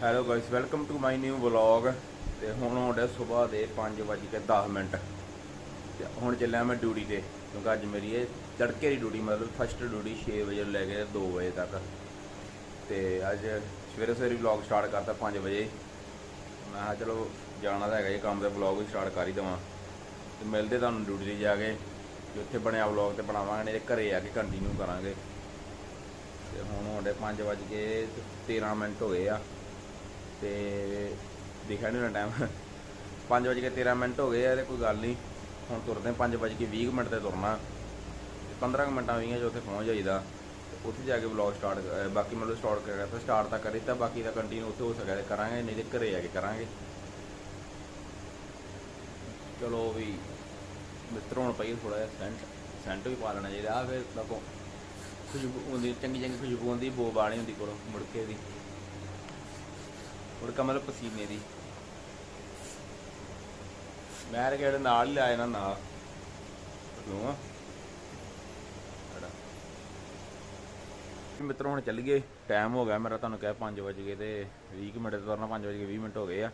Hello guys welcome to my new vlog ਤੇ ਹੁਣ ਹੋਣਾ ਸਵੇਰ ਦੇ 5:10 ਮਿੰਟ। ਤੇ ਹੁਣ ਚੱਲਿਆ ਮੈਂ ਡਿਊਟੀ ਤੇ, ਕਿਉਂਕਿ ਅੱਜ ਮੇਰੀ ਇਹ ਤੜਕੇ ਦੀ ਡਿਊਟੀ ਮਤਲਬ ਫਸਟ ਡਿਊਟੀ 6 ਵਜੇ ਲੈ ਕੇ 2 ਵਜੇ ਤੱਕ। ਤੇ ਅੱਜ ਸਵੇਰੇ ਸਵੇਰੇ ਵਲੌਗ ਸਟਾਰਟ ਕਰਤਾ 5 ਵਜੇ। ਮੈਂ ਕਿਹਾ ਚਲੋ ਜਾਣਾ ਤਾਂ ਹੈਗਾ ਇਹ ਕੰਮ ਦਾ ਵਲੌਗ ਵੀ ਸਟਾਰਟ ਕਰ ਹੀ ਦੇਵਾਂ। ਤੇ ਮਿਲਦੇ ਤੁਹਾਨੂੰ ਡਿਊਟੀ ਤੇ ਜਾ ਕੇ, ਜੇ ਉੱਥੇ ਬਣਿਆ ਵਲੌਗ ਤੇ ਬਣਾਵਾਂਗੇ, ਨਹੀਂ ਘਰੇ ਆ ਕੇ ਕੰਟੀਨਿਊ ਕਰਾਂਗੇ। ਤੇ ਹੁਣ ਹੋਣੇ 5 ਵਜ ਕੇ 13 ਮਿੰਟ ਹੋ ਗਏ ਆ। ਤੇ ਦੇਖਿਆ ਨਹੀਂ ਨਾ ਟਾਈਮ 5 ਵਜੇ ਕੇ 13 ਮਿੰਟ ਹੋ ਗਏ ਆ ਤੇ ਕੋਈ ਗੱਲ ਨਹੀਂ ਹੁਣ ਤੁਰਦੇ 5 ਵਜੇ ਕੇ 20 ਮਿੰਟ ਤੇ ਤੁਰਨਾ। ਤੇ 15 ਮਿੰਟਾਂ ਹੋਈਆਂ ਜੋ ਉੱਥੇ ਪਹੁੰਚ ਜਾਈਦਾ। ਉੱਥੇ ਜਾ ਕੇ ਵਲੌਗ ਸਟਾਰਟ ਬਾਕੀ ਮਤਲਬ ਸਟਾਰਟ ਕਰਿਆ ਤਾਂ ਸਟਾਰਟ ਤਾਂ ਕਰੀ ਤਾਂ ਬਾਕੀ ਦਾ ਕੰਟੀਨਿਊ ਉੱਥੇ ਹੋ ਸਕਿਆ ਕਰਾਂਗੇ, ਨਹੀਂ ਤੇ ਘਰੇ ਆ ਕੇ ਕਰਾਂਗੇ। ਚਲੋ ਵੀ ਮਿੱਤਰ ਹੁਣ ਪਈ ਥੋੜਾ ਜਿਹਾ ਸੈਂਟ ਸੈਂਟ ਵੀ ਪਾ ਲੈਣਾ ਚਾਹੀਦਾ। ਆ ਫਿਰ ਦੇਖੋ, ਖੁਸ਼ਬੂ ਹੁੰਦੀ ਚੰਗੀ ਚੰਗੀ ਖੁਸ਼ਬੂ ਹੁੰਦੀ ਬੋ ਬਾਣੀ ਹੁੰਦੀ ਕੋਲੋਂ ਮੁੜਕੇ ਮੁੜ ਕਮਲ ਦੀ। ਮੈਂ ਤੇ ਕਿਹੜੇ ਨਾਲ ਹੀ ਲਾਇਆ ਨਾਲ। ਕਿਉਂ ਮਿੱਤਰੋ, ਹੁਣ ਚੱਲ ਗਏ। ਟਾਈਮ ਹੋ ਗਿਆ ਮੇਰਾ, ਤੁਹਾਨੂੰ ਕਿਹਾ 5 ਵਜ ਗਏ ਤੇ 20 ਮਿੰਟ ਤੋਂ ਤੁਰਨਾ 5 ਵਜੇ 20 ਮਿੰਟ ਹੋ ਗਏ ਆ।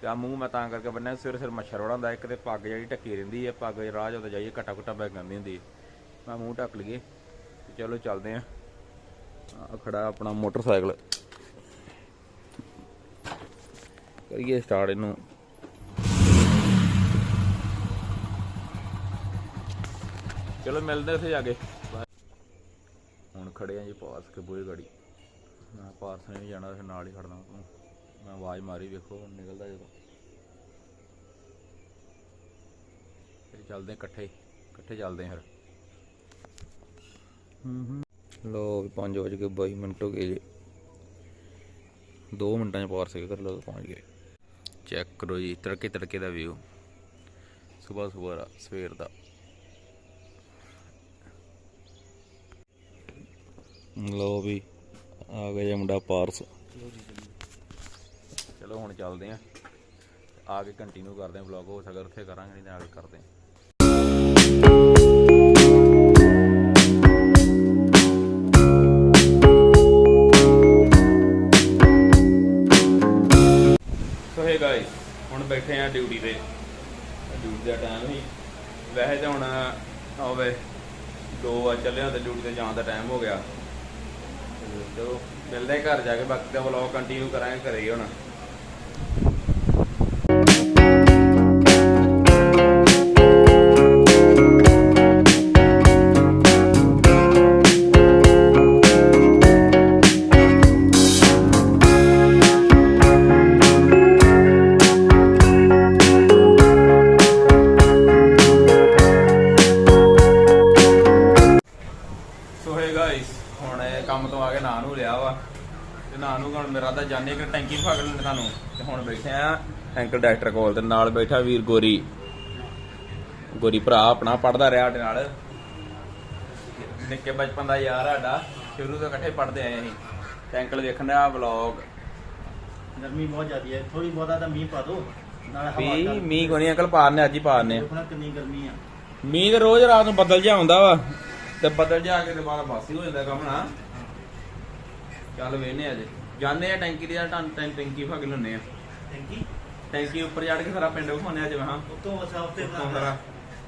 ਤੇ ਆ ਮੂੰਹ ਮੈਂ ਤਾਂ ਕਰਕੇ ਬੰਨਿਆ ਸਿਰ ਸਿਰ ਮੱਛਰ ਵੜਾ ਹੁੰਦਾ ਇੱਕ ਤੇ ਪੱਗ ਜਿਹੜੀ ਢੱਕੀ ਰਹਿੰਦੀ ਹੈ ਪੱਗ ਰਾਹ ਜਦੋਂ ਜਾਈਏ, ਘਟਾ ਘਟਾ ਬੈਗ ਜਾਂਦੀ ਹੁੰਦੀ ਮੈਂ ਮੂੰਹ ਢੱਕ ਲਈਏ। ਚਲੋ ਚੱਲਦੇ ਆ। ਆ ਖੜਾ ਆਪਣਾ ਮੋਟਰਸਾਈਕਲ। ਕਰੀਏ ਸਟਾਰਟ ਇਹਨੂੰ। ਚਲੋ ਮਿਲਦੇ ਉੱਥੇ ਜਾ ਕੇ। ਹੁਣ ਖੜੇ ਆ ਜੀ ਪਾਸ ਕੇ ਬੂਹੇ ਗਾੜੀ। ਮੈਂ ਪਾਰਸ ਨੇ ਵੀ ਜਾਣਾ, ਫਿਰ ਨਾਲ ਹੀ ਖੜਨਾ। ਮੈਂ ਆਵਾਜ਼ ਮਾਰੀ ਵੇਖੋ, ਹੁਣ ਨਿਕਲਦਾ ਜਦੋਂ। ਫਿਰ ਚੱਲਦੇ ਇਕੱਠੇ ਇਕੱਠੇ ਚੱਲਦੇ ਆ ਫਿਰ। ਲੋ 5 ਵਜੇ ਕੇ 22 ਮਿੰਟ ਹੋ ਗਏ ਜੀ। 2 ਮਿੰਟਾਂ ਚ ਪਾਰਸ ਸੇ ਕਰ ਲੋ ਪਹੁੰਚ ਗਏ। ਕਰੋ ਜੀ, ਤੜਕੇ ਤੜਕੇ ਦਾ ਵਿਊ ਸਵੇਰ ਸਵੇਰ ਸਵੇਰ ਦਾ। ਲੋ ਵੀ, ਆ ਗਿਆ ਜੀ ਮੁੰਡਾ ਪਾਰਸ। ਚਲੋ ਹੁਣ ਚੱਲਦੇ ਆਂ। ਆ ਕੇ ਕੰਟੀਨਿਊ ਕਰਦੇ ਆਂ ਵਲੌਗ ਹੋ ਸਕਦਾ ਉੱਥੇ ਕਰਾਂਗੇ, ਨਹੀਂ ਤਾਂ ਆ ਕੇ ਕਰਦੇ ਆਂ। ਬੈਠੇ ਆ ਡਿਊਟੀ ਤੇ। ਡਿਊਟੀ ਦਾ ਟਾਈਮ ਹੀ ਵੈਸੇ ਤਾਂ ਹੁਣ ਹੋਵੇ 2 ਵਜੇ ਚੱਲਿਆ ਤੇ ਡਿਊਟੀ ਤੇ ਜਾਣ ਦਾ ਟਾਈਮ ਹੋ ਗਿਆ। ਚਲੋ, ਮਿਲਦੇ ਘਰ ਜਾ ਕੇ, ਬਾਕੀ ਦਾ ਵਲੌਗ ਕੰਟੀਨਿਊ ਕਰਾਂਗੇ ਘਰੇ ਹੀ ਹੁਣ। ਆ ਐਂਕਲ ਡਾਕਟਰ ਕੋਲ ਤੇ ਨਾਲ ਬੈਠਾ ਵੀਰ ਗੋਰੀ। ਗੋਰੀ ਭਰਾ ਆਪਣਾ ਪੜਦਾ ਰਿਹਾ ਸਾਡੇ ਨਾਲ। ਨਿੱਕੇ ਬਚਪਨ ਦਾ ਯਾਰ ਸਾਡਾ ਸ਼ੁਰੂ ਤੋਂ ਇਕੱਠੇ ਪੜਦੇ ਆਏ ਅਸੀਂ। ਤੇ ਅੰਕਲ ਵੇਖਣ ਦਾ ਵਲੌਗ ਗਰਮੀ ਬਹੁਤ ਜ਼ਿਆਦੀ ਹੈ ਥੋੜੀ ਬਹੁਤਾ ਤਾਂ ਮੀਂਹ ਪਾ ਦੋ ਨਾਲ ਹਵਾ ਵੀ ਚੱਲ- ਮੀਂਹ ਕੋਣੀ ਅੰਕਲ ਪਾਰਨੇ ਅੱਜ ਹੀ ਪਾਰਨੇ। ਦੇਖੋ ਨਾ ਕਿੰਨੀ ਗਰਮੀ ਆ। ਮੀਂਹ ਤੇ ਰੋਜ਼ ਰਾਤ ਨੂੰ ਬੱਦਲ ਜਿਹਾ ਆਉਂਦਾ ਵਾ ਤੇ ਬੱਦਲ ਜਿਹਾ ਆ ਕੇ ਤੇ ਬਾਅਦ ਬਾਸੀ ਹੋ ਜਾਂਦਾ ਕੰਮ ਨਾ। ਚੱਲ ਵੇਨੇ ਅੱਜ। ਜਾਂਦੇ ਆ ਟੈਂਕੀ ਦੀ ਟੈਂਕੀ ਫਗ ਲੈਣੇ ਆ। ਟੈਂਕੀ? ਟੈਂਕੀ ਉੱਪਰ ਚੜ ਕੇ ਸਾਰਾ ਪਿੰਡ ਘੁਮਾਉਂਦੇ ਅੱਜ ਮੈਂ ਹਾਂ। ਉੱਤੋਂ ਵਸਾ ਉੱਤੇ ਉੱਤੋਂ ਸਾਰਾ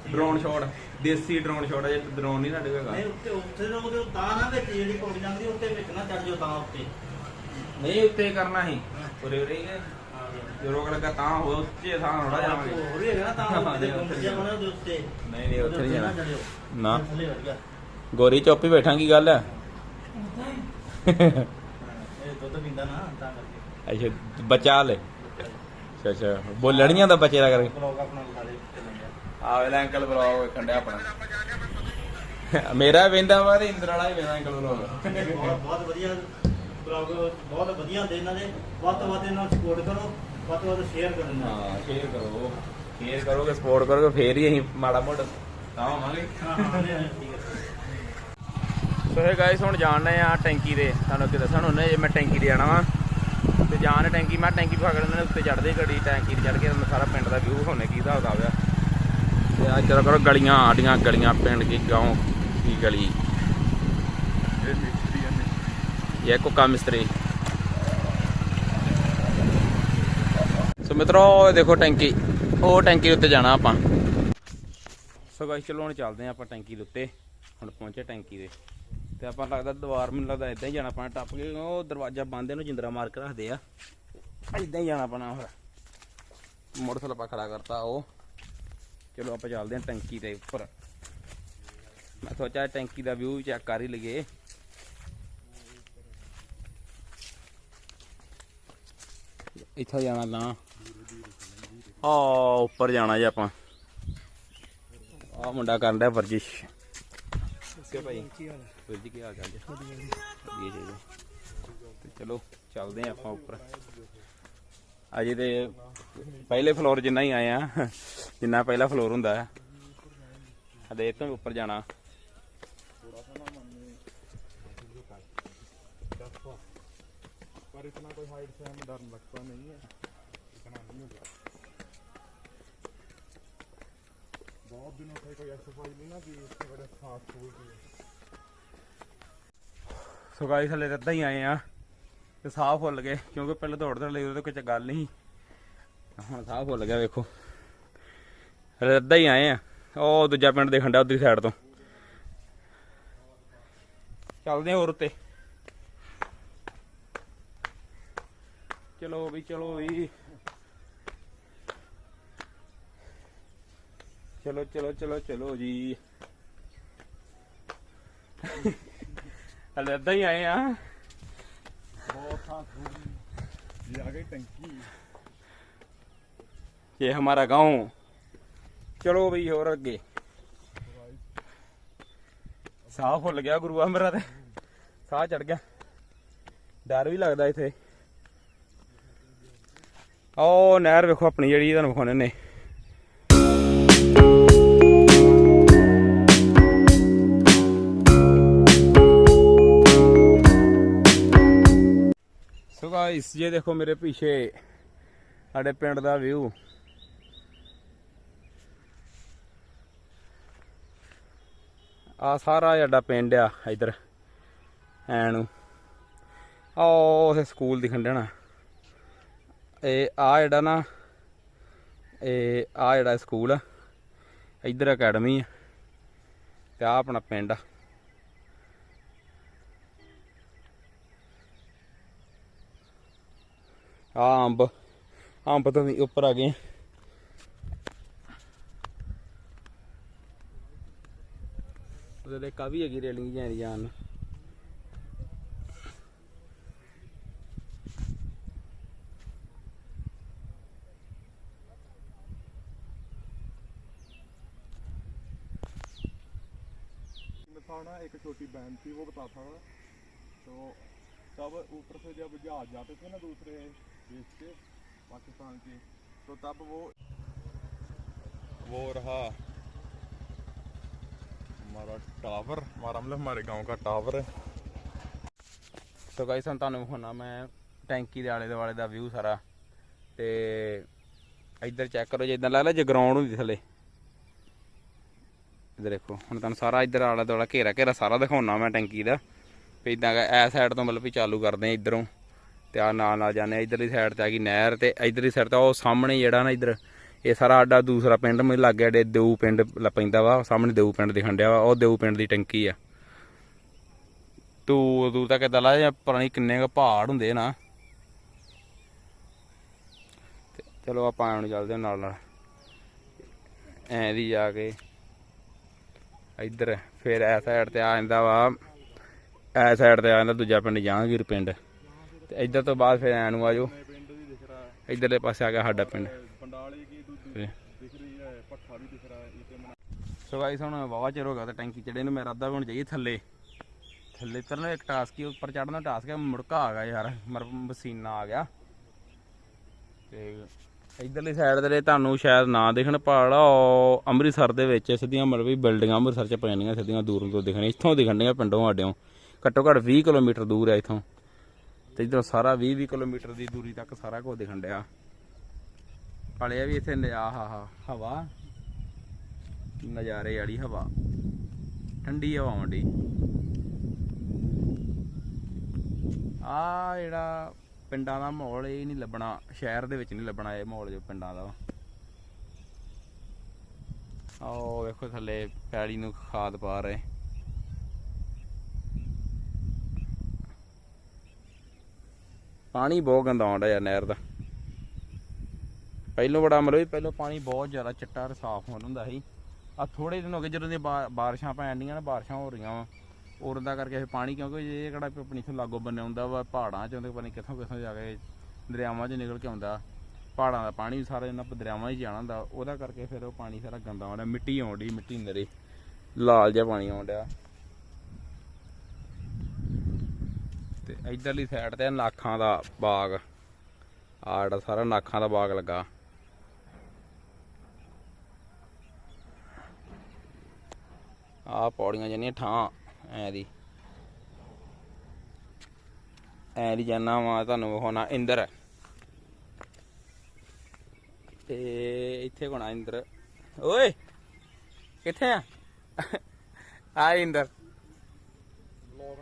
ਡਰੋਨ ਸ਼ਾਟ ਦੇਸੀ ਡਰੋਨ ਸ਼ਾਟ ਜੇ ਡਰੋਨ ਨਹੀਂ ਸਾਡੇ ਕੋਲ ਨਹੀਂ ਉੱਤੇ ਉੱਤੇ ਨਾ ਉਹਦੇ ਤਾਂ ਨਾ ਵਿੱਚ ਜਿਹੜੀ ਪੌੜੀ ਜਾਂਦੀ ਉੱਤੇ ਵਿੱਚ ਨਾ ਚੜ ਜਾਓ ਤਾਂ ਉੱਤੇ। ਨਹੀਂ ਉੱਤੇ ਕਰਨਾ ਸੀ। ਉਰੇ ਉਰੇ ਹੀ ਹੈ। ਜਦੋਂ ਅਗਰ ਲੱਗਾ ਤਾਂ ਹੋ ਉੱਚੇ ਥਾਂ ਥੋੜਾ ਜਾਵਾਂਗੇ ਹੋਰ ਵੀ ਹੈਗਾ ਨਾ ਤਾਂ ਹਾਂ, ਉੱਤੇ ਨਹੀਂ, ਬਣਾ ਉੱਤੇ। ਨਹੀਂ ਨਹੀਂ ਉੱਥੇ ਨਹੀਂ ਜਾਣਾ। ਨਾ ਗੋਰੀ ਚੁੱਪ ਹੀ ਬੈਠਾਂ ਕੀ ਗੱਲ ਹੈ ਇਹ ਦੁੱਧ ਪੀਂਦਾ ਨਾ ਤਾਂ ਕਰਕੇ। ਅੱਛਾ ਬਚਾ ਲੈ। ਅੱਛਾ ਅੱਛਾ। ਬੋਲਣੀਆਂ ਦਾ ਬੱਚੇ ਦਾ ਕਰਕੇ ਬਲੌਗ ਆਪਣਾ ਵਿਖਾ ਦੇ ਚੱਲਣ ਆ ਵੇਲਾ ਅੰਕਲ ਬਲੌਗ ਕੰਡਿਆ ਆਪਣਾ। ਮੇਰਾ ਵੇਂਦਾ ਵਾ ਤੇ ਇੰਦਰ ਵਾਲਾ ਹੀ ਵੇਂਦਾ ਅੰਕਲ ਬਲੌਗ। ਬਹੁਤ ਵਧੀਆ ਬਲੌਗ ਬਹੁਤ ਵਧੀਆ ਹੁੰਦੇ ਇਹਨਾਂ ਦੇ। ਵੱਧ ਤੋਂ ਵੱਧ ਇਹਨਾਂ ਨੂੰ ਸਪੋਰਟ ਕਰੋ ਵੱਧ ਤੋਂ ਵੱਧ ਸ਼ੇਅਰ ਕਰੋ। ਹਾਂ ਸ਼ੇਅਰ ਕਰੋ। ਸ਼ੇਅਰ ਕਰੋਗੇ ਸਪੋਰਟ ਕਰੋਗੇ ਫੇਰ ਹੀ ਅਸੀਂ ਮਾੜਾ ਮੋਟਾ ਤਾਂ ਹੋਵਾਂਗੇ। ਹਾਂ ਹਾਂ ਹੈ ਸੋ ਇਹ ਗਾਇਸ ਹੁਣ ਜਾਣਦੇ ਆ ਟੈਂਕੀ ਦੇ ਤੁਹਾਨੂੰ ਅੱਗੇ ਦੱਸਣ ਹੁੰਨੇ ਜੇ ਮੈਂ ਟੈਂਕੀ ਤੇ ਜਾਣਾ ਵਾ। ਤੇ ਜਾਣ ਟੈਂਕੀ ਮੈਂ ਟੈਂਕੀ ਪਕੜ ਲੈਂਦੇ ਉੱਤੇ ਚੜਦੇ ਘੜੀ ਟੈਂਕੀ ਚੜ ਕੇ ਸਾਰਾ ਪਿੰਡ ਦਾ ਵਿਊ ਹੋਣੇ ਕੀ ਹਿਸਾਬ ਦਾ ਆ। ਤੇ ਆ ਚਲੋ ਕਰੋ ਗਲੀਆਂ ਆਡੀਆਂ ਗਲੀਆਂ ਪਿੰਡ ਕੀ ਗਾਉਂ ਕੀ ਗਲੀ। ਇਹ ਕੋਕਾ ਮਿਸਤਰੀ। ਸੋ ਮਿੱਤਰੋ ਦੇਖੋ ਟੈਂਕੀ। ਉਹ ਟੈਂਕੀ ਉੱਤੇ ਜਾਣਾ ਆਪਾਂ। ਸੋ ਗਾਇਸ ਚਲੋ ਹੁਣ ਚੱਲਦੇ ਆਪਾਂ ਟੈਂਕੀ ਦੇ ਉੱਤੇ। ਹੁਣ ਪਹੁੰਚੇ ਟੈਂਕੀ ਦੇ। ਤੇ ਆਪਾਂ ਲੱਗਦਾ ਦੁਆਰ ਮੈਨੂੰ ਲੱਗਦਾ ਇਦਾਂ ਹੀ ਜਾਣਾ ਪੈਣਾ ਟੱਪ ਕੇ ਉਹ ਦਰਵਾਜ਼ਾ ਬੰਦ ਇਹਨੂੰ ਜਿੰਦਰਾ ਮਾਰ ਕੇ ਰੱਖਦੇ ਆ। ਇਦਾਂ ਹੀ ਜਾਣਾ ਪੈਣਾ ਹੁਣ ਮੋਟਰਸਾਈਕਲ ਆਪਾਂ ਖੜਾ ਕਰਤਾ ਉਹ। ਚਲੋ ਆਪਾਂ ਚੱਲਦੇ ਹਾਂ ਟੈਂਕੀ ਦੇ ਉੱਪਰ। ਮੈਂ ਸੋਚਿਆ ਟੈਂਕੀ ਦਾ ਵਿਊ ਚੈੱਕ ਕਰ ਹੀ ਲਈਏ। ਇੱਥੋਂ ਜਾਣਾ ਤਾਂ। ਆ ਉੱਪਰ ਜਾਣਾ ਜੀ ਆਪਾਂ। ਆ ਮੁੰਡਾ ਕਰਨ ਡਿਆ ਵਰਜਿਸ਼। ਓਕੇ ਭਾਈ? ਵੀਰ ਜੀ ਕੀ ਹਾਲ ਚਾਲ ਜੀ ਵਧੀਆ ਜੀ ਤੇ ਚਲੋ ਚੱਲਦੇ ਆ ਆਪਾਂ ਉੱਪਰ ਅਜੇ ਤੇ ਪਹਿਲੇ ਫਲੋਰ ਜਿੰਨਾ ਹੀ ਆਏ ਆ ਜਿੰਨਾ ਪਹਿਲਾ ਫਲੋਰ ਹੁੰਦਾ ਹੈ ਹਲੇ ਇਹ ਤੋਂ ਵੀ ਉੱਪਰ ਜਾਣਾ पर इतना कोई हाइट से हमें डर लगता नहीं है इतना नहीं होगा बहुत दिनों से कोई एक्सरसाइज नहीं ना की इसके बड़े फास्ट फूड की ਸੋ ਗਾਇਸ ਹਲੇ ਤਾਂ ਹੀ ਆਏ ਆ ਤੇ ਸਾਹ ਫੁੱਲ ਗਏ, ਕਿਉਂਕਿ ਪਹਿਲਾਂ ਦੌੜਦੇ ਲਈ, ਉਹਦੇ ਕੋਈ ਗੱਲ ਨਹੀਂ ਹੁਣ ਸਾਹ ਫੁੱਲ ਗਿਆ, ਵੇਖੋ। ਹਲੇ ਹੀ ਆਏ ਆ। ਉਹ ਦੂਜਾ ਪਿੰਡ ਦੇਖਣ ਡਿਆ ਉਧਰੀ ਸਾਈਡ ਤੋਂ। ਚੱਲਦੇ ਹੋਰ ਉੱਤੇ। ਚਲੋ ਵੀ ਚਲੋ ਵੀ। ਚਲੋ ਚਲੋ ਚਲੋ ਚਲੋ ਜੀ। ਹਲੇ ਅੱਧਾ ਹੀ ਆਏ ਆ। ਬਹੁਤ ਥਾਂ ਖੂਬ ਆ ਗਈ ਟੰਕੀ। ਇਹ ਹਮਾਰਾ گاؤں ਚਲੋ ਬਈ ਹੋਰ ਅੱਗੇ। ਸਾਹ ਫੁੱਲ ਗਿਆ ਗੁਰੂਆ ਮੇਰਾ ਤੇ। ਸਾਹ ਚੜ ਗਿਆ। ਡਰ ਵੀ ਲੱਗਦਾ ਇੱਥੇ। ਉਹ ਨਹਿਰ ਵੇਖੋ ਆਪਣੀ ਜਿਹੜੀ ਤੁਹਾਨੂੰ ਵਿਖਾਉਣੇ ਨੇ। ਸੋ ਗਾਇਸ ਇਹ ਦੇਖੋ ਮੇਰੇ ਪਿੱਛੇ ਸਾਡੇ ਪਿੰਡ ਦਾ ਵਿਊ। ਆ ਸਾਰਾ ਸਾਡਾ ਪਿੰਡ ਆ ਇਧਰ ਐ ਨੂੰ। ਆ ਉਸੇ ਸਕੂਲ ਦਿਖਣ ਡਣਾ ਇਹ ਆ ਜਿਹੜਾ ਨਾ, ਇਹ ਆ ਜਿਹੜਾ ਸਕੂਲ ਆ, ਇਧਰ ਅਕੈਡਮੀ ਆ, ਤੇ ਆ ਆਪਣਾ ਪਿੰਡ ਆ। ਆ ਅੰਬ ਅੰਬ ਤੋਂ ਵੀ ਉੱਪਰ ਆ ਗਏ ਉਹਦੇ ਲਈ ਕਾਫੀ ਹੈਗੀ ਰੇਲਿੰਗ ਜਾਣੀ ਜਾਣ ਨੂੰ में था ना एक छोटी बहन थी वो बताता था तो तब ऊपर से जब जहाज जाते थे ना दूसरे देश के पाकिस्तान के तो तब वो वो रहा हमारा टावर हमारा मतलब हमारे गांव का टावर है ਸੋ ਗਾਇਸ ਹੁਣ ਤੁਹਾਨੂੰ ਵਿਖਾਉਣਾ ਮੈਂ ਟੈਂਕੀ ਦੇ ਆਲੇ ਦੁਆਲੇ ਦਾ ਵਿਊ ਸਾਰਾ ਤੇ ਇੱਧਰ ਚੈੱਕ ਕਰੋ ਜੇ ਇਦਾਂ ਲੱਗਦਾ ਜੇ ਗਰਾਊਂਡ ਹੁੰਦੀ ਥੱਲੇ ਇੱਧਰ ਦੇਖੋ ਹੁਣ ਤੁਹਾਨੂੰ ਸਾਰਾ ਇੱਧਰ ਆਲਾ ਦੁਆਲਾ ਘੇਰਾ ਘੇਰਾ ਸਾਰਾ ਦਿਖਾਉਣਾ ਮੈਂ ਟੈਂਕੀ ਦਾ ਵੀ ਇਦਾਂ ਐ ਸਾਈਡ ਤੋਂ ਮਤਲਬ ਵੀ ਚਾਲੂ ਕਰਦੇ ਆ ਇਧਰੋਂ ਤੇ ਆ ਨਾਲ ਨਾਲ ਜਾਂਦੇ ਆ, ਇਧਰਲੀ ਸਾਈਡ ਤੇ ਆ ਗਈ ਨਹਿਰ ਤੇ ਇਧਰਲੀ ਸਾਈਡ ਤੇ ਉਹ ਸਾਹਮਣੇ ਜਿਹੜਾ ਨਾ ਇਧਰ, ਇਹ ਸਾਰਾ ਸਾਡਾ ਦੂਸਰਾ ਪਿੰਡ ਮੈਨੂੰ ਲੱਗ ਗਿਆ ਦੇਊ ਪਿੰਡ ਲ- ਪੈਂਦਾ ਵਾ ਸਾਹਮਣੇ ਦੇਊ ਪਿੰਡ ਦਿਖਣ ਡਿਆ ਵਾ, ਉਹ ਦੇਊ ਪਿੰਡ ਦੀ ਟੈਂਕੀ ਆ। ਤੂੰ ਦੂਰ ਤੱਕ ਏਦਾਂ ਲਾ ਪਤਾ ਨਹੀਂ ਕਿੰਨੇ ਕੁ ਪਹਾੜ ਹੁੰਦੇ ਨਾ। ਚਲੋ ਆਪਾਂ ਹੁਣ ਚੱਲਦੇ ਹਾਂ ਨਾਲ ਨਾਲ। ਐਂ ਦੀ ਜਾ ਕੇ ਇੱਧਰ, ਫਿਰ ਐ ਸਾਈਡ ਤੇ ਆ ਜਾਂਦਾ ਵਾ ਐ ਸਾਈਡ ਤੇ ਆ ਜਾਂਦਾ ਦੂਜਾ ਪਿੰਡ, ਜਹਾਂਗੀਰ ਪਿੰਡ। ਤੇ ਇੱਧਰ ਤੋਂ ਬਾਅਦ ਫਿਰ ਐ ਨੂੰ ਆਜੋ। ਪਿੰਡ ਇੱਧਰਲੇ ਪਾਸੇ ਆ ਗਿਆ ਸਾਡਾ ਪਿੰਡ। ਪੰਡਾਲੇ ਸੋ ਗਾਇਸ ਹੁਣ ਵਾਵਾ ਚਿਰ ਹੋ ਗਿਆ ਤਾਂ ਟੈਂਕੀ ਚੜੇ ਨੂੰ ਮੇਰਾ ਅੱਧਾ ਹੁਣ ਜਾਈਏ ਥੱਲੇ। ਥੱਲੇ ਤਰਨ ਇੱਕ ਟਾਸਕ ਹੀ ਉੱਪਰ ਚੜਨਾ ਟਾਸਕ ਹੈ ਮੁੜਕਾ ਆ ਗਿਆ ਯਾਰ ਮਰ ਪਸੀਨਾ ਆ ਗਿਆ। ਤੇ ਇਧਰਲੀ ਸਾਈਡ ਦੇ ਤੁਹਾਨੂੰ ਸ਼ਾਇਦ ਨਾ ਦਿਖਣ ਪਹਾੜ ਅੰਮ੍ਰਿਤਸਰ ਦੇ ਵਿੱਚ ਸਿੱਧੀਆਂ ਮਰਵੀ ਬਿਲਡਿੰਗਾਂ ਅੰਮ੍ਰਿਤਸਰ ਚ ਪੈਣੀਆਂ ਸਿੱਧੀਆਂ ਦੂਰੋਂ ਤੋਂ ਦਿਖਣੀਆਂ ਇੱਥੋਂ ਦਿਖਣੀਆਂ ਪਿੰਡੋਂ ਆਡਿਓ ਘੱਟੋ ਘੱਟ 20 ਕਿਲੋਮੀਟਰ ਦੂਰ ਹੈ ਇੱਥੋਂ। ਤੇ ਇਧਰੋਂ ਸਾਰਾ 20 20 ਕਿਲੋਮੀਟਰ ਦੀ ਦੂਰੀ ਤੱਕ ਸਾਰਾ ਕੁਝ ਦਿਖਣ ਡਿਆ। ਹਲੇ ਵੀ ਇੱਥੇ ਨ- ਆਹ ਹਵਾ। ਨਜ਼ਾਰੇ ਵਾਲੀ ਹਵਾ। ਠੰਡੀ ਹਵਾ ਆਉਂਦੀ। ਆ ਜਿਹੜਾ ਪਿੰਡਾਂ ਦਾ ਮਾਹੌਲ ਇਹ ਨਹੀਂ ਲੱਭਣਾ, ਸ਼ਹਿਰ ਦੇ ਵਿੱਚ ਨਹੀਂ ਲੱਭਣਾ ਇਹ ਮਾਹੌਲ ਜੋ ਪਿੰਡਾਂ ਦਾ। ਵਾ ਆਓ ਵੇਖੋ ਥੱਲੇ ਪੈਲੀ ਨੂੰ ਖਾਦ ਪਾ ਰਹੇ। ਪਾਣੀ ਬਹੁਤ ਗੰਦਾ ਆਉਂਦਾ ਯਾਰ ਨਹਿਰ ਦਾ। ਪਹਿਲੋਂ ਬੜਾ ਮਤਲਬ ਵੀ ਪਹਿਲੋਂ ਪਾਣੀ ਬਹੁਤ ਜ਼ਿਆਦਾ ਚਿੱਟਾ ਤੇ ਸਾਫ਼ ਹੁੰਦਾ ਸੀ। ਆ ਥੋੜੇ ਦਿਨ ਹੋ ਗਏ ਜਦੋਂ ਦੀ ਬਾ- ਬਾਰਿਸ਼ਾਂ ਪੈਣ ਡੀਆਂ ਨਾ, ਬਾਰਿਸ਼ਾਂ ਹੋ ਰਹੀਆਂ ਵਾ। ਔਰ ਕਰਕੇ ਫਿਰ ਪਾਣੀ ਕਿਉਂਕਿ ਇਹ ਕਿਹੜਾ ਆਪਣੀ ਇੱਥੋਂ ਲਾਗੋ ਬੰਨੇ ਹੁੰਦਾ ਵਾ, ਪਹਾੜਾਂ ਚ ਆਉਂਦੇ ਪਤਾ ਕਿੱਥੋਂ ਕਿੱਥੋਂ ਜਾ ਕੇ ਦਰਿਆਵਾਂ 'ਚ ਨਿਕਲ ਕੇ ਆਉਂਦਾ। ਪਹਾੜਾਂ ਦਾ ਪਾਣੀ ਵੀ ਸਾਰਾ ਇਹਨਾਂ ਦਰਿਆਵਾਂ 'ਚ ਜਾਣਾ ਹੁੰਦਾ। ਉਹਦਾ ਕਰਕੇ ਫਿਰ ਉਹ ਪਾਣੀ ਸਾਰਾ ਗੰਦਾ ਆਉਂਦਾ, ਮਿੱਟੀ ਆਉਂਦੀ ਮਿੱਟੀ ਨਰੇ। ਲਾਲ ਜਿਹਾ ਪਾਣੀ ਆਉਂਦਾ ਤੇ ਇਧਰਲੀ ਸਾਈਡ ਤੇ ਨਾਖਾਂ ਦਾ ਬਾਗ। ਆ ਸਾਰਾ ਨਾਖਾਂ ਦਾ ਬਾਗ ਲੱਗਾ। ਆ ਪੌੜੀਆਂ ਜੰਨੀਆਂ ਠਾਂ ਐ ਦੀ। ਐ ਦੀ ਜਾਨਾ ਵਾ, ਤੁਹਾਨੂੰ ਵਿਖਾਉਣਾ ਇੰਦਰ। ਤੇ ਇੱਥੇ ਕੋਣਾ ਇੰਦਰ। ਓਏ, ਕਿੱਥੇ ਆ? ਆ ਇੰਦਰ।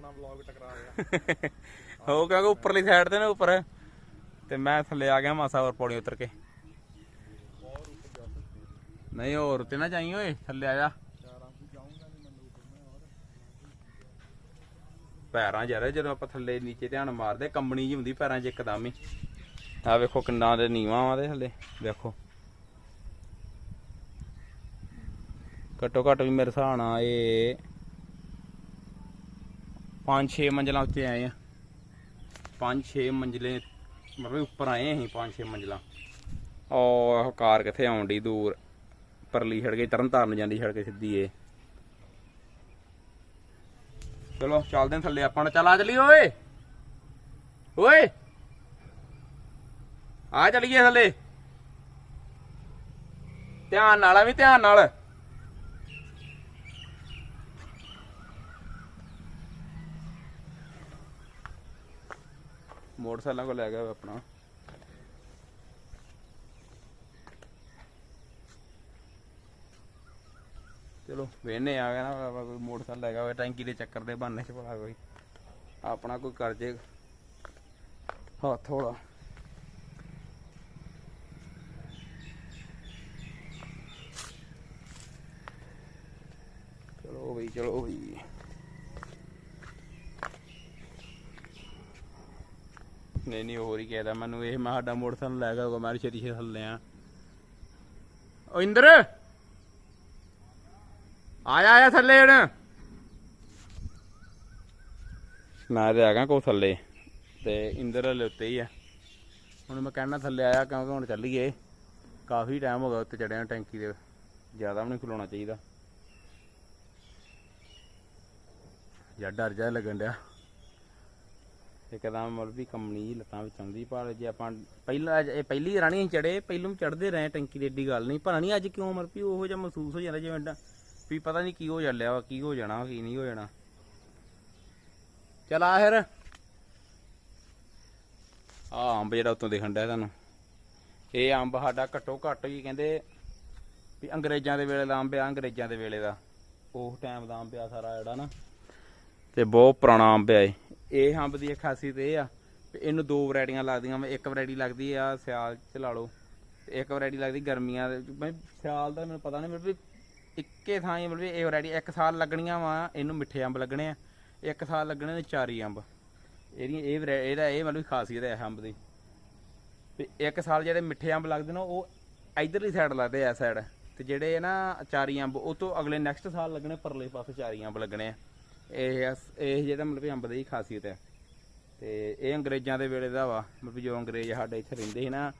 ਨਾਲ ਵਲੌਗ ਟਕਰਾ ਗਿਆ ਹੋ ਕਿਉਂਕਿ ਉੱਪਰਲੀ ਸਾਈਡ ਤੇ ਨਾ ਉੱਪਰ। ਤੇ ਮੈਂ ਥੱਲੇ ਆ ਗਿਆ ਮਾਸਾ ਹੋਰ ਪੌੜੀ ਉਤਰ ਕੇ। ਨਹੀਂ, ਹੋਰ ਤੇ ਨਾ ਜਾਈ ਓਏ, ਥੱਲੇ ਆ ਜਾ। ਪੈਰਾਂ ਯਾਰ ਜਦੋਂ ਆਪਾਂ ਥੱਲੇ ਨੀਚੇ ਧਿਆਨ ਮਾਰਦੇ, ਕੰਬਣੀ ਜੀ ਹੁੰਦੀ ਪੈਰਾਂ 'ਚ ਇੱਕਦਮ ਹੀ। ਆ ਵੇਖੋ ਕਿੰਨਾ ਦੇ ਨੀਵਾਂ ਵਾ ਦੇ ਥੱਲੇ, ਵੇਖੋ। ਘੱਟੋ ਘੱਟ ਵੀ ਮੇਰੇ ਹਿਸਾਬ ਨਾਲ ਇਹ 5-6 ਮੰਜ਼ਲਾਂ ਉੱਤੇ ਆਏ ਆ। 5-6 ਮੰਜ਼ਲੇ, ਮਤਲਬ ਉੱਪਰ ਆਏ ਅਸੀਂ 5-6 ਮੰਜ਼ਲਾਂ। ਉਹ ਕਾਰ ਕਿੱਥੇ ਆਉਣ ਦੀ ਦੂਰ? ਪਰਲੀ ਛੜ ਕੇ, ਤਾਰਨ ਜਾਂਦੀ ਛੜ ਕੇ ਸਿੱਧੀ ਏ ਚਲੋ, ਚੱਲਦੇ ਥੱਲੇ ਆਪਾਂ ਨੂੰ ਚੱਲ ਆ ਚਲੀਏ, ਓਏ! ਓਏ! ਆ ਚਲੀਏ ਥੱਲੇ। ਧਿਆਨ ਨਾਲ ਆ ਵੀ, ਧਿਆਨ ਨਾਲ। ਮੋਟਰਸਾਈਕਲਾਂ ਕੋ ਲੈ ਗਿਆ ਵਾ ਆਪਣਾ। ਚਲੋ ਵੇਨੇ ਆ ਗਿਆ ਨਾ ਕੋਈ ਮੋਟਰਸਾਈਕਲ ਲੈ ਗਿਆ ਹੋਵੇ ਟੈਂਕੀ ਦੇ ਚੱਕਰ ਦੇ ਬਹਾਨੇ ਚ ਭਲਾ ਕੋਈ। ਆਪਣਾ ਕੋਈ ਕਰ ਜੇ ਹੱਥ ਹੋਲਾ। ਚਲੋ ਬਈ ਚਲੋ ਬਈ। ਨਹੀਂ ਨਹੀਂ, ਹੋਰ ਹੀ ਕਹਿਦਾ ਮੈਨੂੰ ਇਹ, ਮੈਂ ਸਾਡਾ ਮੋਟਰਸਾਈਕਲ ਲੈ ਗਿਆ ਮੈਂ ਛੇਤੀ ਛੇਤੀ ਥੱਲੇ ਆ। ਓ ਇੰਦਰ! ਆਇਆ ਆਇਆ ਥੱਲੇ ਹੁਣ। ਮੈਂ ਤੇ ਆ ਗਿਆ ਕੋ ਥੱਲੇ, ਤੇ ਇੰਦਰ ਹਲੇ ਉੱਤੇ ਹੀ ਆ। ਹੁਣ ਮੈਂ ਕਹਿਣਾ ਥੱਲੇ ਆਇਆ, ਕਿਉਂਕਿ ਹੁਣ ਚੱਲੀਏ। ਕਾਫੀ ਟਾਈਮ ਹੋ ਗਿਆ ਉੱਤੇ ਚੜਿਆ ਟੈਂਕੀ ਦੇ। ਜ਼ਿਆਦਾ ਵੀ ਨਹੀਂ ਖਲੋਣਾ ਚਾਹੀਦਾ। ਯਾ ਡਰ ਜਾ ਲੱਗਣ ਡਿਆ। ਇੱਕਦਮ ਮਤਲਬ ਕੰਮਣੀ ਲੱਤਾਂ ਵਿੱਚ ਆਉਂਦੀ। ਪਰ ਜੇ ਆਪਾਂ ਪਹਿਲਾਂ ਇਹ ਪਹਿਲੀ ਰਾਣੀ ਚੜੇ ਪਹਿਲੋਂ ਚੜਦੇ ਰਹੇ ਟੈਂਕੀ ਦੀ ਏਡੀ ਗੱਲ ਨਹੀਂ। ਪਰ ਨਹੀਂ, ਅੱਜ ਕਿਉਂ ਮਰ ਵੀ ਉਹੋ ਜਿਹਾ ਮਹਿਸੂਸ ਹੋ ਜਾਂਦਾ ਜਿਵੇਂ ਵੀ ਪਤਾ ਨਹੀਂ ਕੀ ਹੋ ਚੱਲਿਆ ਵਾ, ਕੀ ਹੋ ਜਾਣਾ ਕੀ ਨਹੀਂ ਹੋ ਜਾਣਾ। ਚਲ ਆ ਫਿਰ ਆ ਅੰਬ ਜਿਹੜਾ ਉੱਤੋਂ ਦਿਖਣ ਡਿਆ ਤੁਹਾਨੂੰ। ਇਹ ਅੰਬ ਸਾਡਾ ਘੱਟੋ ਘੱਟ ਹੀ ਕਹਿੰਦੇ ਵੀ ਅੰਗਰੇਜ਼ਾਂ ਦੇ ਵੇਲੇ ਦਾ ਅੰਬ ਆ, ਅੰਗਰੇਜ਼ਾਂ ਦੇ ਵੇਲੇ ਦਾ। ਉਸ ਟਾਈਮ ਦਾ ਅੰਬ ਆ ਸਾਰਾ ਜਿਹੜਾ ਨਾ। ਤੇ ਬਹੁਤ ਪੁਰਾਣਾ ਅੰਬ ਆ ਇਹ। ਇਹ ਅੰਬ ਦੀ ਇੱਕ ਖਾਸੀਅਤ ਇਹ ਆ ਵੀ ਇਹਨੂੰ ਦੋ ਵੈਰਾਈਟੀਆਂ ਲੱਗਦੀਆਂ ਵਾ, ਇੱਕ ਵੈਰਾਈਟੀ ਲੱਗਦੀ ਆ ਸਿਆਲ ਚ ਲਾ ਲਓ, ਤੇ ਇੱਕ ਵੈਰਾਈਟੀ ਲੱਗਦੀ ਗਰਮੀਆਂ ਦੇ ਮੈਂ ਸਿਆਲ ਦਾ ਮੈਨੂੰ ਪਤਾ ਨਹੀਂ ਮਤਲਬ ਵੀ ਇੱਕੇ ਥਾਂ ਹੀ ਮਤਲਬ ਇਹ ਵੈਰਾਈਟੀ, ਇੱਕ ਸਾਲ ਲੱਗਣੀਆਂ ਵਾ, ਇਹਨੂੰ ਮਿੱਠੇ ਅੰਬ ਲੱਗਣੇ ਆ, ਇੱਕ ਸਾਲ ਲੱਗਣੇ ਨੇ ਚਾਰੀ ਅੰਬ। ਇਹਦੀ ਇਹ ਵੈਰਾ- ਇਹਦਾ ਇਹ ਮਤਲਬ ਖਾਸੀਅਤ ਹੈ ਅੰਬ ਦੀ। ਵੀ ਇੱਕ ਸਾਲ ਜਿਹੜੇ ਮਿੱਠੇ ਅੰਬ ਲੱਗਦੇ ਨੇ, ਉਹ ਇਧਰਲੀ ਸਾਈਡ ਲੱਗਦੇ ਆ ਸਾਈਡ ਤੇ ਜਿਹੜੇ ਨਾ ਚਾਰੀ ਅੰਬ, ਉਹ ਤੋਂ ਅਗਲੇ ਨੈਕਸਟ ਸਾਲ ਲੱਗਣੇ, ਪਰਲੇ ਪਾਸੇ ਚਾਰੀ ਅੰਬ ਲੱਗਣੇ ਆ। ਇਹ ਇਹ ਜਿਹੜਾ ਮਤਲਬ ਵੀ ਅੰਬ ਦੀ ਖਾਸੀਅਤ ਹੈ। ਤੇ ਇਹ ਅੰਗਰੇਜ਼ਾਂ ਦੇ ਵੇਲੇ ਦਾ ਵਾ। ਮਤਲਬ ਵੀ ਜੋ ਅੰਗਰੇਜ਼ ਸਾਡੇ ਇੱਥੇ ਰਹਿੰਦੇ ਸੀ ਨਾ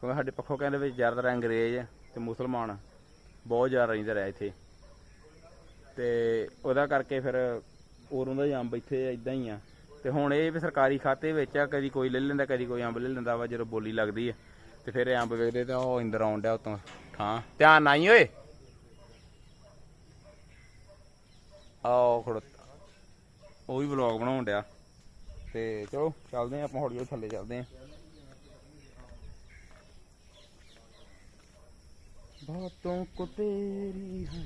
ਕਿਉਂਕਿ ਸਾਡੇ ਪੱਖੋਂ ਕਹਿੰਦੇ ਵਿੱਚ ਜ਼ਿਆਦਾਤਰ ਅੰਗਰੇਜ਼ ਤੇ ਮੁਸਲਮਾਨ ਬਹੁਤ ਜ਼ਿਆਦਾ ਰਹਿੰਦੇ ਰਹੇ ਇੱਥੇ। ਤੇ ਉਹਦਾ ਕਰਕੇ ਫਿਰ ਉਰੋਂ ਦਾ ਅੰਬ ਇੱਥੇ ਇਦਾਂ ਹੀ ਆ। ਤੇ ਹੁਣ ਇਹ ਵੀ ਸਰਕਾਰੀ ਖਾਤੇ ਵਿੱਚ ਆ, ਕਦੀ ਕੋਈ ਲੈ ਲੈਂਦਾ, ਕਦੀ ਕੋਈ ਅੰਬ ਲੈ ਲੈਂਦਾ ਵਾ, ਜਦੋਂ ਬੋਲੀ ਲੱਗਦੀ ਹੈ ਤੇ ਫਿਰ ਇਹ ਅੰਬ ਵੇਖਦੇ ਤਾਂ ਉਹ ਇੰਦਰ ਆਉਣ ਡਿਆ ਉਤੋਂ ਥਾਂ। ਧਿਆਨ ਨਾਈ ਓਏ। ਆਓ ਖੜੋ। ਉਹ ਵੀ ਵਲੌਗ ਬਣਾਉਣ ਡਿਆ। ਤੇ ਚਲੋ, ਚੱਲਦੇ ਆ ਆਪਾਂ ਹੌਲੀ ਹੌਲੀ ਥੱਲੇ ਚੱਲਦੇ ਆ ਬਾਤੋਂ ਕੋ ਤੇਰੀ ਹੈ।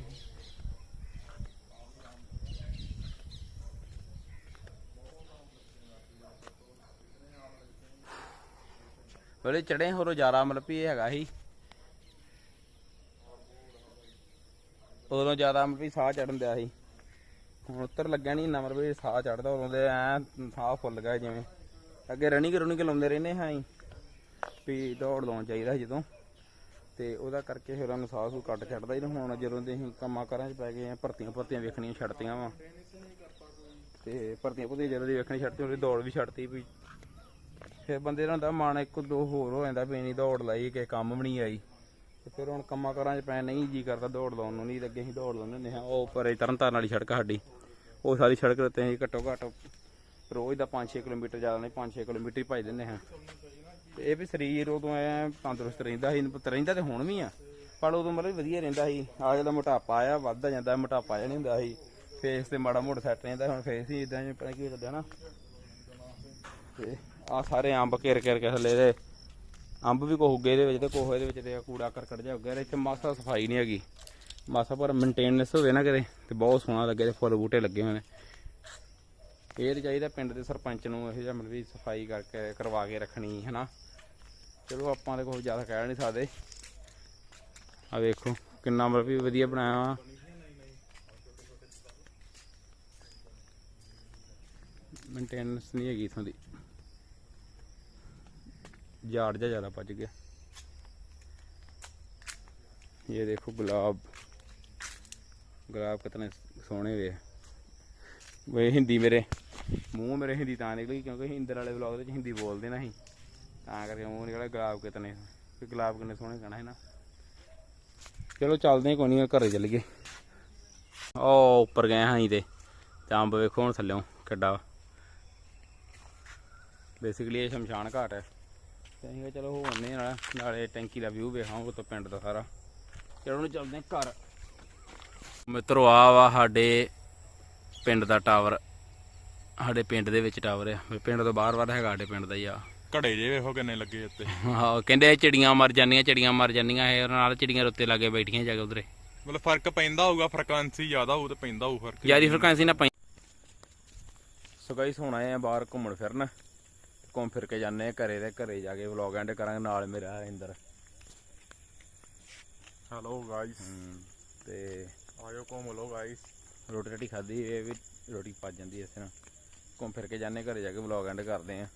ਉਹਦੇ ਚੜੇ ਹੋਰੋਂ ਜ਼ਿਆਦਾ ਮਤਲਬ ਵੀ ਹੈਗਾ ਸੀ। ਉਦੋਂ ਜ਼ਿਆਦਾ ਮਤਲਬ ਸਾਹ ਚੜਨ ਦਿਆ ਸੀ। ਹੁਣ ਉੱਤਰ ਲੱਗਿਆ ਨਹੀਂ ਨੰਬਰ ਵੀ ਸਾਹ ਚੜਦਾ ਉਦੋਂ ਦੇ, ਐ ਸਾਹ ਫੁੱਲ ਗਿਆ ਜਿਵੇਂ। ਅੱਗੇ ਰਨਿੰਗ ਰਨਿੰਗ ਲਾਉਂਦੇ ਰਹਿੰਦੇ ਹਾਂ ਅਸੀਂ ਵੀ ਦੌੜ ਲਾਉਣ ਚਾਹੀਦਾ ਸੀ ਜਦੋਂ। ਤੇ ਉਹਦਾ ਕਰਕੇ ਫਿਰ ਉਹਨੂੰ ਸਾਹ ਸੂ ਕੱਟ ਛੱਡਦਾ ਸੀ ਹੁਣ ਜਦੋਂ ਦੇ ਅਸੀਂ ਕੰਮਾਂ ਕਾਰਾਂ 'ਚ ਪੈ ਗਏ ਆ, ਭਰਤੀਆਂ ਭਰਤੀਆਂ ਵੇਖਣੀਆਂ ਛੱਡਤੀਆਂ ਵਾ। ਤੇ ਭਰਤੀਆਂ ਭਰਤੀਆਂ ਜਦੋਂ ਦੀ ਵੇਖਣੀ ਛੱਡਤੀ, ਉਹਦੀ ਦੌੜ ਵੀ ਛੱਡਤੀ ਵੀ। ਫਿਰ ਬੰਦੇ ਦਾ ਹੁੰਦਾ, ਮਨ ਇੱਕ ਦੋ ਹੋਰ ਹੋ ਜਾਂਦਾ, ਵੀ ਨਹੀਂ ਦੌੜ ਲਾਈ, ਕਿ ਕੰਮ ਵੀ ਨਹੀਂ ਆਈ। ਤੇ ਫਿਰ ਹੁਣ ਕੰਮਾਂ ਕਾਰਾਂ 'ਚ ਪੈ ਨਹੀਂ ਜੀ ਕਰਦਾ ਦੌੜ ਲਾਉਣ ਨੂੰ, ਨਹੀਂ ਤਾਂ ਅੱਗੇ ਅਸੀਂ ਦੌੜ ਲਾਉਂਦੇ ਹੁੰਦੇ ਹਾਂ, ਉਹ ਪਰੇ ਤਰਨਤਾਰਨ ਵਾਲੀ ਸੜਕ ਸਾਡੀ। ਉਹ ਸਾਰੀ ਸੜਕ ਉੱਤੇ ਅਸੀਂ ਘੱਟੋ ਘੱਟ ਰੋਜ਼ ਦਾ 5-6 ਕਿਲੋਮੀਟਰ ਜ਼ਿਆਦਾ ਨਹੀਂ 5-6 ਕਿਲੋਮੀਟਰ ਹੀ ਭੱਜ ਦਿੰਦੇ ਹਾਂ। ਤੇ ਇਹ ਵੀ ਸਰੀਰ ਉਦੋਂ ਐ ਤੰਦਰੁਸਤ ਰਹਿੰਦਾ ਸੀ ਰਹਿੰਦਾ ਤੇ ਹੁਣ ਵੀ ਆ। ਪਰ ਉਦੋਂ ਮਤਲਬ ਵਧੀਆ ਰਹਿੰਦਾ ਸੀ। ਆ ਜਿਹੜਾ ਮੋਟਾਪਾ ਆਇਆ ਵੱਧਦਾ ਜਾਂਦਾ, ਮੋਟਾਪਾ ਜਿਹਾ ਨਹੀਂ ਹੁੰਦਾ ਸੀ। ਫੇਸ ਤੇ ਮਾੜਾ ਮੋਟਾ ਸੈੱਟ ਰਹਿੰਦਾ, ਹੁਣ ਫੇਸ ਹੀ ਇਦਾਂ ਜਿਹਾ ਪਤਾ ਕੀ ਲੱਗਦਾ ਨਾ। ਤੇ ਆ ਸਾਰੇ ਅੰਬ ਘੇਰ ਘੇਰ ਕੇ ਥੱਲੇ ਦੇ। ਅੰਬ ਵੀ ਕੋਹ ਉੱਗੇ ਇਹਦੇ ਵਿੱਚ ਤੇ ਕੋਹ ਇਹਦੇ ਵਿੱਚ ਤੇ ਕੂੜਾ ਕਰਕਟ ਜਿਹਾ ਉੱਗਿਆ, ਇਹਦੇ ਚ ਮਾਸਾ ਸਫ਼ਾਈ ਨਹੀਂ ਹੈਗੀ। ਮਾਸਾ ਪਰ ਮੇਨਟੇਨੈਂਸ ਹੋਵੇ ਨਾ ਕਿਤੇ ਤੇ ਬਹੁਤ ਸੋਹਣਾ ਲੱਗੇ ਤੇ ਫੁੱਲ ਬੂਟੇ ਲੱਗੇ ਹੋਏ ਨੇ। ਇਹ ਤੇ ਚਾਹੀਦਾ ਪਿੰਡ ਦੇ ਸਰਪੰਚ ਨੂੰ ਇਹੋ ਜਿਹਾ ਮਤਲਬ ਵੀ ਸਫ਼ਾਈ ਕਰਕੇ ਕਰਵਾ ਕੇ ਰੱਖਣੀ ਹੈ ਨਾ ਚਲੋ ਆਪਾਂ ਤੇ ਕੋਈ ਜ਼ਿਆਦਾ ਕਹਿ ਨਹੀਂ ਸਕਦੇ। ਆ ਵੇਖੋ, ਕਿੰਨਾ ਮਤਲਬ ਵੀ ਵਧੀਆ ਬਣਾਇਆ ਵਾ। ਮੇਨਟੇਨੈਂਸ ਨਹੀਂ ਹੈਗੀ ਇਥੋਂ ਦੀ। ਝਾੜ ਜਿਹਾ ਜ਼ਿਆਦਾ ਪੱਜ ਗਿਆ। ਇਹ ਦੇਖੋ ਗੁਲਾਬ। ਗੁਲਾਬ ਕਿਤਨੇ ਸੋਹਣੇ ਵੇ ਵੇ ਹਿੰਦੀ ਮੇਰੇ। ਮੂੰਹ ਮੇਰੇ ਹਿੰਦੀ ਤਾਂ ਨਿਕਲੀ ਕਿਉਂਕਿ ਹਿੰਦਰ ਵਾਲੇ ਵਲੌਗ ਵਿੱਚ ਹਿੰਦੀ ਬੋਲਦੇ ਨਾ ਅਸੀਂ। ਤਾਂ ਕਰਕੇ ਮੂੰਹ ਨਿਕਲਿਆ ਗੁਲਾਬ ਕਿਤਨੇ ਕਿ ਗੁਲਾਬ ਕਿੰਨੇ ਸੋਹਣੇ ਕਹਿਣਾ ਹੈ ਨਾ। ਚਲੋ ਚੱਲਦੇ ਕੋਈ ਨਹੀਂ, ਘਰੇ ਚੱਲੀਏ। ਉਹ ਉੱਪਰ ਗਏ ਹਾਂ ਅਸੀਂ ਤੇ। ਅੰਬ ਵੇਖੋ ਹੁਣ ਥੱਲਿਓਂ ਕਿੱਡਾ ਬੇਸਿਕਲੀ ਇਹ ਸ਼ਮਸ਼ਾਨ ਘਾਟ ਹੈ। ਤੇ ਅਸੀਂ ਚਲੋ ਹੋ ਆਉਂਦੇ ਨਾਲੇ। ਟੈਂਕੀ ਦਾ ਵਿਊ ਵੇਖਾਂਗੇ ਤੋਂ ਪਿੰਡ ਦਾ ਸਾਰਾ। ਚਲੋ ਹੁਣ ਚੱਲਦੇ ਘਰ। ਮਿੱਤਰੋ ਆ ਵਾ ਸਾਡੇ ਪਿੰਡ ਦਾ ਟਾਵਰ। ਸਾਡੇ ਪਿੰਡ ਦੇ ਵਿੱਚ ਟਾਵਰ ਆ। ਵੀ ਪਿੰਡ ਤੋਂ ਬਾਹਰ ਬਾਹਰ ਹੈਗਾ ਸਾਡੇ ਪਿੰਡ ਦਾ ਹੀ ਆ। ਘੜੇ ਜੇ ਵੇਖੋ ਕਿੰਨੇ ਲੱਗੇ ਉੱਤੇ। ਹਾਂ ਕਹਿੰਦੇ ਚਿੜੀਆਂ ਮਰ ਜਾਂਦੀਆਂ ਚਿੜੀਆਂ ਮਰ ਜਾਂਦੀਆਂ ਇਹ ਨਾਲ ਚਿੜੀਆਂ ਰੁੱਤੇ ਲਾਗੇ ਬੈਠੀਆਂ ਜਾ ਕੇ ਉਧਰੇ। ਮਤਲਬ ਫ਼ਰਕ ਪੈਂਦਾ ਹੋਊਗਾ ਫ੍ਰੀਕੁਐਂਸੀ ਜ਼ਿਆਦਾ ਹੋਊ ਤੇ ਪੈਂਦਾ ਹੋਊ ਫ਼ਰਕ। ਯਾਰੀ ਫ੍ਰੀਕੁਐਂਸੀ ਨਾ ਪਈ ਸੋ ਗਾਈਸ ਹੁਣ ਆਏ ਆ ਬਾਹਰ ਘੁੰਮਣ ਫਿਰਨ। ਘੁੰਮ ਫਿਰ ਕੇ ਜਾਂਦੇ ਆ ਘਰੇ ਤੇ ਘਰੇ ਜਾ ਕੇ ਵਲੌਗ ਐਂਡ ਕਰਾਂਗੇ ਨਾਲ ਮੇਰਾ ਹਰਿੰਦਰ। ਹੈਲੋ ਗਾਇਸ ਤੇ ਆਇਓ ਘੁੰਮ ਲਓ ਗਾਇਸ ਰੋਟੀ ਰੋਟੀ ਖਾਧੀ, ਇਹ ਵੀ ਰੋਟੀ ਪਚ ਜਾਂਦੀ ਇਸ ਤਰ੍ਹਾਂ ਘੁੰਮ ਫਿਰ ਕੇ ਜਾਂਦੇ ਘਰੇ ਜਾ ਕੇ ਵਲੌਗ ਐਂਡ ਕਰਦੇ ਆ।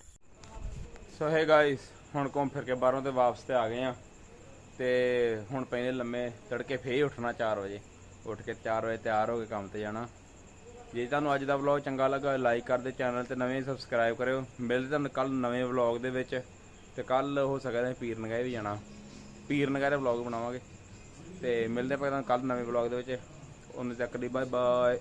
ਸੋ ਹੈ ਗਾਇਸ ਹੁਣ ਘੁੰਮ ਫਿਰ ਕੇ ਬਾਹਰੋਂ ਤੇ ਵਾਪਸ ਤੇ ਆ ਗਏ ਆ। ਤੇ ਹੁਣ ਪੈਨੇ ਲੰਮੇ ਤੜਕੇ ਫੇਰ ਉੱਠਣਾ 4 ਵਜੇ। ਉੱਠ ਕੇ 4 ਵਜੇ ਤਿਆਰ ਹੋ ਕੇ ਕੰਮ ਤੇ ਜਾਣਾ। ਜੇ ਤੁਹਾਨੂੰ ਅੱਜ ਦਾ ਵਲੌਗ ਚੰਗਾ ਲੱਗਾ ਲਾਈਕ ਕਰ ਦਿਓ ਚੈਨਲ ਤੇ ਨਵੇਂ ਸਬਸਕ੍ਰਾਈਬ ਕਰਿਓ। ਮਿਲਦੇ ਤੁਹਾਨੂੰ ਕੱਲ ਨਵੇਂ ਵਲੌਗ ਦੇ ਵਿੱਚ। ਤੇ ਕੱਲ ਹੋ ਸਕਦਾ ਹੈ ਪੀਰ ਨਗਾਏ ਵੀ ਜਾਣਾ। ਪੀਰ ਨਗਾਏ ਦਾ ਵਲੌਗ ਬਣਾਵਾਂਗੇ। ਤੇ ਮਿਲਦੇ ਆਪਾਂ ਤੁਹਾਨੂੰ ਕੱਲ ਨਵੇਂ ਵਲੌਗ ਦੇ ਵਿੱਚ। ਉਹਨਾਂ ਤੱਕ ਲਈ ਬਾਏ ਬਾਏ